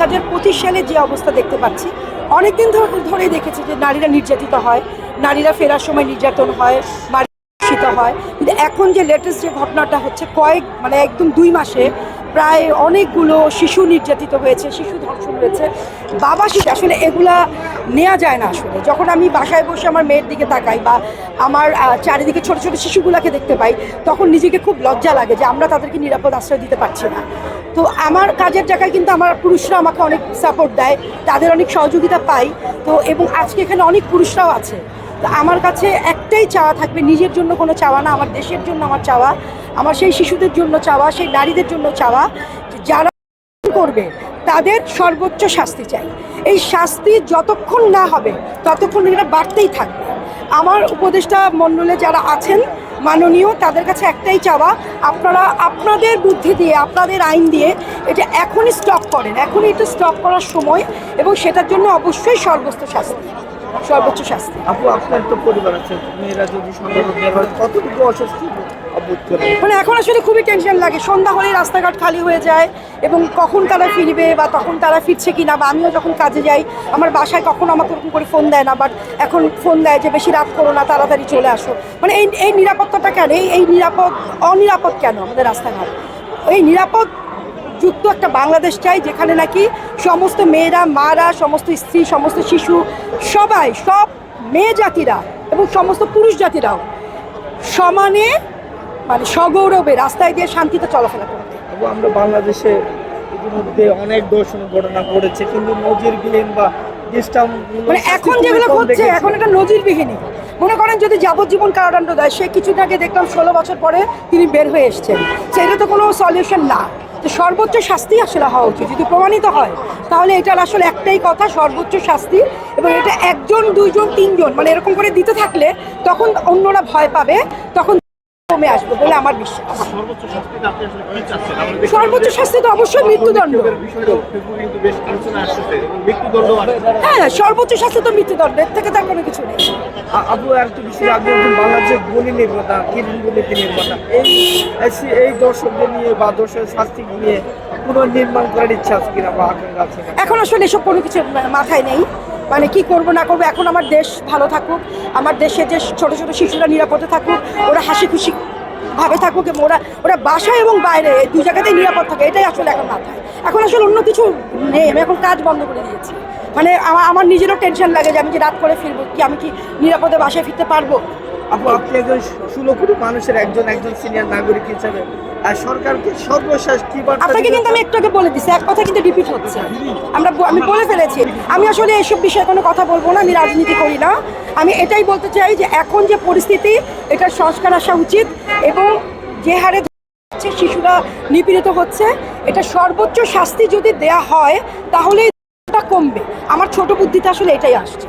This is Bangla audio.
হাজার সালে যে অবস্থা দেখতে পাচ্ছি, অনেকদিন ধরে দেখেছি যে নারীরা নির্যাতিত হয়, নারীরা ফেরার সময় নির্যাতন হয় মারি ধর্ষিত হয়। কিন্তু এখন যে লেটেস্ট যে ঘটনাটা হচ্ছে, কয়েক মানে একদম দুই মাসে প্রায় অনেকগুলো শিশু নির্যাতিত হয়েছে, শিশু ধর্ষণ হয়েছে। বাবা শিশু, আসলে এগুলা নেওয়া যায় না আসলে। যখন আমি বাসায় বসে আমার মেয়ের দিকে তাকাই বা আমার চারিদিকে ছোট ছোট শিশুগুলাকে দেখতে পাই, তখন নিজেকে খুব লজ্জা লাগে যে আমরা তাদেরকে নিরাপদ আশ্রয় দিতে পারছি না। তো আমার কাজের জায়গায় কিন্তু আমার পুরুষরা আমাকে অনেক সাপোর্ট দেয়, তাদের অনেক সহযোগিতা পাই। তো এবং আজকে এখানে অনেক পুরুষরাও আছে। তো আমার কাছে একটাই চাওয়া থাকবে, নিজের জন্য কোনো চাওয়া না, আমার দেশের জন্য আমার চাওয়া, আমার সেই শিশুদের জন্য চাওয়া, সেই নারীদের জন্য চাওয়া যারা করবে, তাদের সর্বোচ্চ শাস্তি চাই। এই শাস্তি যতক্ষণ না হবে, ততক্ষণ এটা বাড়তেই থাকবে। আমার উপদেষ্টা মণ্ডলে যারা আছেন মাননীয় তাদের কাছে একটাই চাওয়া আপনারা আপনাদের বুদ্ধি দিয়ে আপনাদের আইন দিয়ে এটা এখনই স্টপ করেন এখনই এটা স্টপ করার সময় এবং সেটার জন্য অবশ্যই সর্বোচ্চ শাস্তি সর্বোচ্চ শাস্তি। আপু আপনার তো পরিবার আছে মেয়েরা যদি সন্দেহ কতটুকু অস্বস্তি? মানে এখন আসলে খুবই টেনশন লাগে। সন্ধ্যা হলেই রাস্তাঘাট খালি হয়ে যায় এবং কখন তারা ফিরবে বা তখন তারা ফিরছে কিনা বা আমিও যখন কাজে যাই, আমার বাসায় কখন আমাকে ওরকম করে ফোন দেয় না বাট এখন ফোন দেয় যে, বেশি রাত করো না, তাড়াতাড়ি চলে আসো। মানে এই এই নিরাপত্তাটা কেন? এই এই নিরাপদ, অনিরাপদ কেন আমাদের রাস্তাঘাট? এই নিরাপদ যুক্ত একটা বাংলাদেশ চাই, যেখানে নাকি সমস্ত মেয়েরা, মারা, সমস্ত স্ত্রী, সমস্ত শিশু, সবাই, সব মেয়ে জাতিরা এবং সমস্ত পুরুষ জাতিরাও সমানে মানে সগৌরবে রাস্তায় দিয়ে শান্তিতে চলাফেরা আপু আমরা বাংলাদেশে ইতিমধ্যে অনেক দর্শন ঘটনা ঘটেছে কিন্তু নজিরবিহীন বা মানে এখন যেগুলো হচ্ছে এখন এটা নজিরবিহীনই। মনে করেন যদি যাবজ্জীবন কারাদণ্ড দেয় সে কিছুদিন আগে দেখলাম ষোলো বছর পরে তিনি বের হয়ে এসছেন। সেটা তো কোনো সলিউশন না। তো সর্বোচ্চ শাস্তি আসলে হওয়া উচিত। যদি প্রমাণিত হয় তাহলে এটার আসলে একটাই কথা সর্বোচ্চ শাস্তি। এবং এটা একজন দুইজন তিনজন মানে এরকম করে দিতে থাকলে তখন অন্যরা ভয় পাবে তখন কমে আসবে বলে আমার বিশ্বাস। সর্বোচ্চ শাস্তি তো অবশ্যই মৃত্যুদণ্ড। আসছে হ্যাঁ সর্বোচ্চ শাস্তি তো মৃত্যুদণ্ড এর থেকে তার কোনো কিছু নেই। আ- আপু আর একটু বিষয় আগে বাংলাদেশের গলি নির্মাতা কিরণ গলিতে নির্মাতা এই এই- এই দর্শকদের নিয়ে বা দর্শকের শাস্তি নিয়ে পুনর্নির্মাণ করার ইচ্ছা আছে কিনা বা আকাঙ্ক্ষা আছে এখন আসলে এসব কোনো কিছু মাথায় নেই। মানে কি করব, না করব, এখন আমার দেশ ভালো থাকুক, আমার দেশে যে ছোট ছোট শিশুরা নিরাপদে থাকুক, ওরা হাসি খুশি ভাবে থাকুক এবং ওরা ওরা বাসায় এবং বাইরে এই দুই জায়গাতেই নিরাপদ থাকে, এটাই আসলে এখন মাথায়। এখন আসলে অন্য কিছু নেই, আমি এখন কাজ বন্ধ করে দিয়েছি। মানে আমার আমার নিজেরও টেনশন লাগে যে আমি যে রাত করে ফিরবো, কি আমি কি নিরাপদে বাসায় ফিরতে পারব? আপু আপনি একজন ষোলো কোটি মানুষের একজন একজন সিনিয়র নাগরিক হিসাবে আর সরকারকে সর্বশেষ কি বার্তা আপনাকে কিন্তু আমি একটু আগে বলে দিচ্ছি এক কথা কিন্তু রিপিট হচ্ছে। আমরা আমি বলে ফেলেছি আমি আসলে এসব বিষয়ে কোনো কথা বলব না আমি রাজনীতি করি না। আমি এটাই বলতে চাই যে এখন যে পরিস্থিতি এটা সংস্কার আসা উচিত এবং যে হারে হচ্ছে শিশুরা নিপীড়িত হচ্ছে এটা সর্বোচ্চ শাস্তি যদি দেয়া হয় তাহলে কমবে। আমার ছোট বুদ্ধিতে আসলে এটাই আসছে।